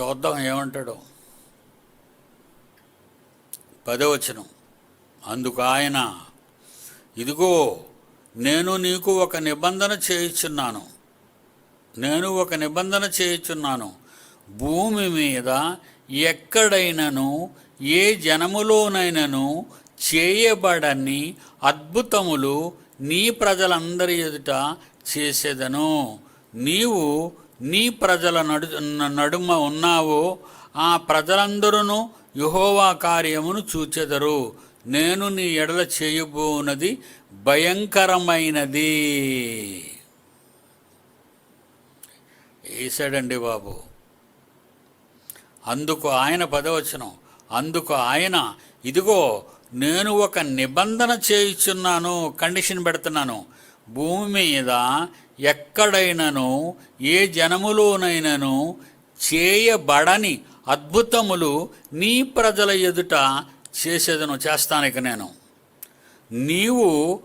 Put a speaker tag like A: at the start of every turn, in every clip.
A: చూద్దాం ఏమంటాడు. పదవచనం. అందుకు ఆయన ఇదిగో నేను నీకు ఒక నిబంధన చేయుచున్నాను. నేను ఒక నిబంధన చేయుచున్నాను. భూమి మీద ఎక్కడైనను ఏ జనములోనైనను చేయబడని అద్భుతములు నీ ప్రజలందరి ఎదుట చేసేదను. నీవు నీ ప్రజల నడు నడుమ ఉన్నావో ఆ ప్రజలందరూ యహోవా కార్యమును చూచెదరు. నేను నీ ఎడల చేయబోనది భయంకరమైనది. వేసాడండి బాబు. అందుకు ఆయన పదవచనం అందుకు ఆయన ఇదిగో నేను ఒక నిబంధన చేయుచున్నాను కండిషన్ పెడుతున్నాను. భూమి మీద ఎక్కడైనను ఏ జనములోనైనను చేయబడని అద్భుతములు నీ ప్రజల ఎదుట చేసేదను చేస్తానిక నేను. నీవు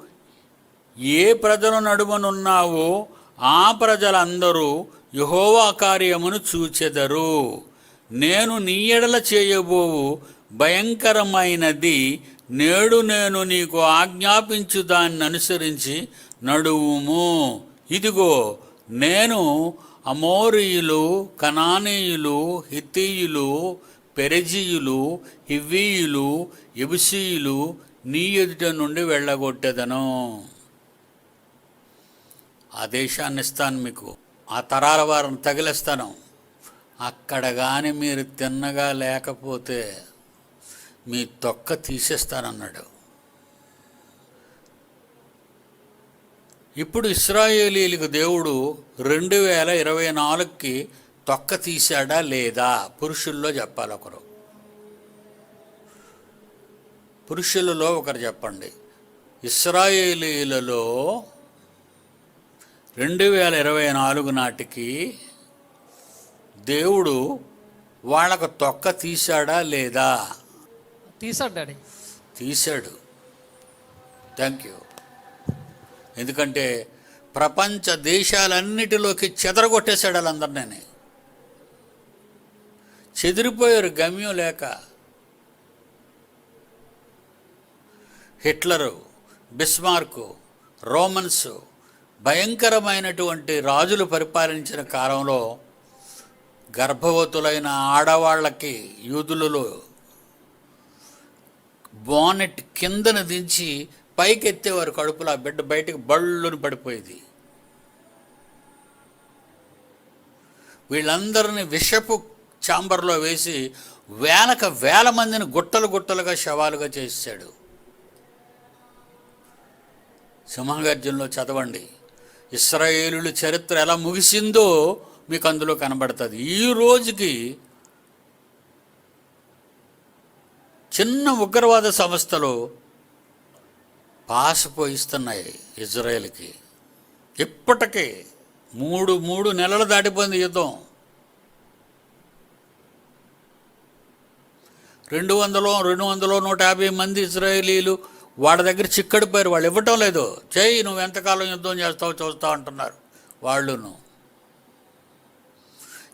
A: ఏ ప్రజల నడుమనున్నావో ఆ ప్రజలందరూ యహోవా కార్యమును చూచెదరు. నేను నీ ఎడల చేయబోవు భయంకరమైనది. నేడు నేను నీకు ఆజ్ఞాపించు దాన్ని అనుసరించి నడువుము. ఇదిగో నేను అమోరీయులు కనానీయులు హితీయులు పెరజీయులు హివ్వీయులు ఎబుసీయులు నీ ఎదుట నుండి వెళ్ళగొట్టేదను. ఆ దేశాన్ని ఇస్తాను మీకు. ఆ తరాల వారిని తగిలిస్తాను. అక్కడ కానీ మీరు తిన్నగా లేకపోతే మీ తొక్క తీసేస్తానన్నాడు. ఇప్పుడు ఇస్రాయేలీలకు దేవుడు రెండు వేల ఇరవై నాలుగుకి తొక్క తీశాడా లేదా? పురుషుల్లో చెప్పాలి ఒకరు. పురుషులలో ఒకరు చెప్పండి. ఇస్రాయేలీలలో రెండు వేల ఇరవై నాలుగు నాటికి దేవుడు వాళ్ళకు తొక్క తీశాడా లేదా?
B: తీసాడు డాడీ.
A: తీశాడు. థ్యాంక్ యూ ఎందుకంటే ప్రపంచ దేశాలన్నిటిలోకి చెదరగొట్టేశాడు వాళ్ళందరినీ. చెదిరిపోయారు గమ్యం లేక. హిట్లరు బిస్మార్కు రోమన్స్ భయంకరమైనటువంటి రాజులు పరిపాలించిన కాలంలో గర్భవతులైన ఆడవాళ్ళకి యూదులలో బానెట్ కిందన దించి పైకి ఎత్తేవారు కడుపులో ఆ బిడ్డ బయటకు బళ్ళుని పడిపోయేది. వీళ్ళందరినీ విషపు చాంబర్లో వేసి వేలక వేల మందిని గుట్టలు గుట్టలుగా శవాలుగా చేశాడు. సింహగర్జంలో చదవండి. ఇస్రాయేలుల చరిత్ర ఎలా ముగిసిందో మీకు అందులో కనబడుతుంది. ఈ రోజుకి చిన్న ఉగ్రవాద సంస్థలో పాస్ పోయిస్తున్నాయి ఇజ్రాయెల్కి. ఇప్పటికీ మూడు మూడు నెలలు దాటిపోయింది యుద్ధం. రెండు వందలు రెండు వందలు నూట యాభై మంది ఇజ్రాయేలీలు వాళ్ళ దగ్గర చిక్కడిపోయారు. వాళ్ళు ఇవ్వటం లేదు. చేయి నువ్వు ఎంతకాలం యుద్ధం చేస్తావు చూస్తావు అంటున్నారు వాళ్ళును.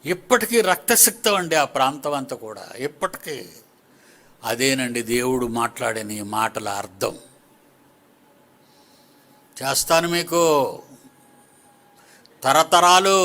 A: ఇప్పటికీ రక్తసిక్తం అండి ఆ ప్రాంతం అంతా కూడా. ఇప్పటికీ అదేనండి దేవుడు మాట్లాడిన ఈ మాటల అర్థం. చేస్తాను మీకు. తరతరాలు